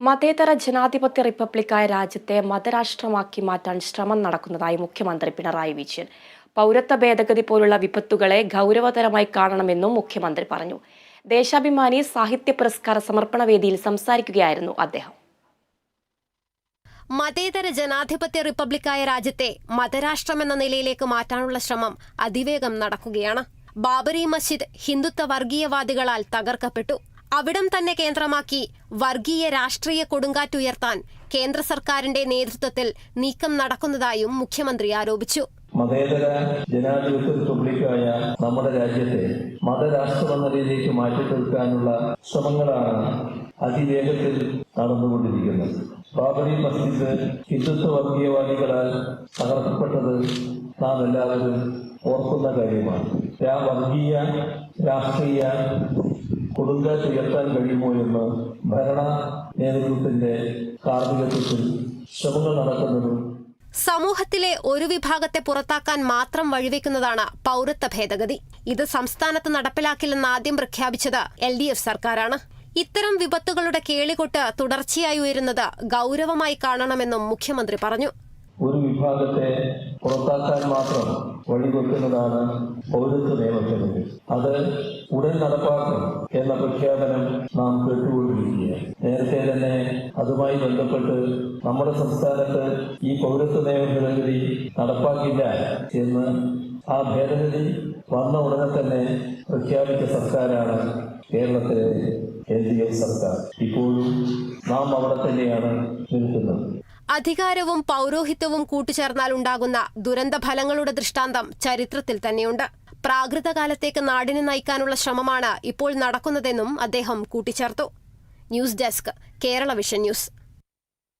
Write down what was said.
മതേതര ജനാധിപത്യ റിപ്പബ്ലിക്കായ രാജ്യത്തെ മതരാഷ്ട്രമാക്കി മാറ്റാൻ ശ്രമം നടക്കുന്നതായി മുഖ്യമന്ത്രി പിണറായി വിജയൻ. പൗരത്വ ഭേദഗതി പോലുള്ള വിപത്തുകളെ ഗൗരവതരമായി കാണണമെന്നും മുഖ്യമന്ത്രി പറഞ്ഞു. ദേശാഭിമാനി സാഹിത്യ പുരസ്കാര സമർപ്പണ വേദിയിൽ സംസാരിക്കുകയായിരുന്നു അദ്ദേഹം. മതേതര ജനാധിപത്യ റിപ്പബ്ലിക്കായ രാജ്യത്തെ മതരാഷ്ട്രമെന്ന നിലയിലേക്ക് മാറ്റാനുള്ള ശ്രമം അതിവേഗം നടക്കുകയാണ്. ബാബറി മസ്ജിദ് ഹിന്ദുത്വ വർഗീയവാദികളാൽ തകർക്കപ്പെട്ടു. അവിടം തന്നെ കേന്ദ്രമാക്കി വർഗീയ രാഷ്ട്രീയ കൊടുങ്കാറ്റുയർത്താൻ കേന്ദ്ര സർക്കാരിന്റെ നേതൃത്വത്തിൽ നീക്കം നടക്കുന്നതായും മുഖ്യമന്ത്രി ആരോപിച്ചു. മതേതര ജനാധിപത്യ റിപ്പബ്ലിക്കായ നമ്മുടെ രാജ്യത്തെ മതരാഷ്ട്രമെന്ന രീതിയിലേക്ക് മാറ്റി തീർക്കാനുള്ള ശ്രമങ്ങളാണ് അതിവേഗത്തിൽ നടന്നുകൊണ്ടിരിക്കുന്നത്. ബാബറി മസ്ജിദ് ഹിന്ദുത്വ വർഗീയവാദികളാൽ തകർക്കപ്പെട്ടത് നാം എല്ലാവരും ഓർക്കുന്ന കാര്യമാണ്. ആ വർഗീയ രാഷ്ട്രീയ കൊടുങ്കാറ്റ് ഉയർത്താൻ കഴിയുമോ എന്ന് ഭരണ നേതൃത്വത്തിന്റെ കാർമ്മികത്വത്തിൽ ശ്രമങ്ങൾ നടക്കുന്നതും സമൂഹത്തിലെ ഒരു വിഭാഗത്തെ പുറത്താക്കാൻ മാത്രം വഴിവെക്കുന്നതാണ് പൗരത്വ ഭേദഗതി. ഇത് സംസ്ഥാനത്ത് നടപ്പിലാക്കില്ലെന്ന് ആദ്യം പ്രഖ്യാപിച്ചത് എൽ ഡി എഫ് സർക്കാരാണ്. ഇത്തരം വിപത്തുകളുടെ കേളികൊട്ട് തുടർച്ചയായി ഉയരുന്നത് ഗൗരവമായി കാണണമെന്നും മുഖ്യമന്ത്രി പറഞ്ഞു. ഒരു വിഭാഗത്തെ പുറത്താക്കാൻ മാത്രം വഴിവെക്കുന്നതാണ് പൗരത്വ നിയമത്തിനെതിരെ അത് ഉടൻ നടപ്പാക്കും എന്ന പ്രഖ്യാപനം നാം കേട്ടുകൊണ്ടിരിക്കുകയാണ്. നേരത്തെ തന്നെ അതുമായി ബന്ധപ്പെട്ട് നമ്മുടെ സംസ്ഥാനത്ത് ഈ പൗരത്വ നിയമ ഭേദഗതി നടപ്പാക്കില്ല എന്ന് ആ ഭേദഗതി വന്ന ഉടനെ തന്നെ പ്രഖ്യാപിച്ച സർക്കാരാണ് കേരളത്തിലെ എൽ ഡി എഫ് സർക്കാർ. ഇപ്പോഴും നാം അവിടെ തന്നെയാണ് നിൽക്കുന്നത്. അധികാരവും പൗരോഹിത്യവും കൂട്ടിച്ചേർന്നാൽ ഉണ്ടാകുന്ന ദുരന്ത ഫലങ്ങളുടെ ദൃഷ്ടാന്തം ചരിത്രത്തിൽ തന്നെയുണ്ട്. പ്രാകൃതകാലത്തേക്ക് നാടിനെ നയിക്കാനുള്ള ശ്രമമാണ് ഇപ്പോൾ നടക്കുന്നതെന്നും അദ്ദേഹം കൂട്ടിച്ചേർത്തു. News desk Kerala vision news.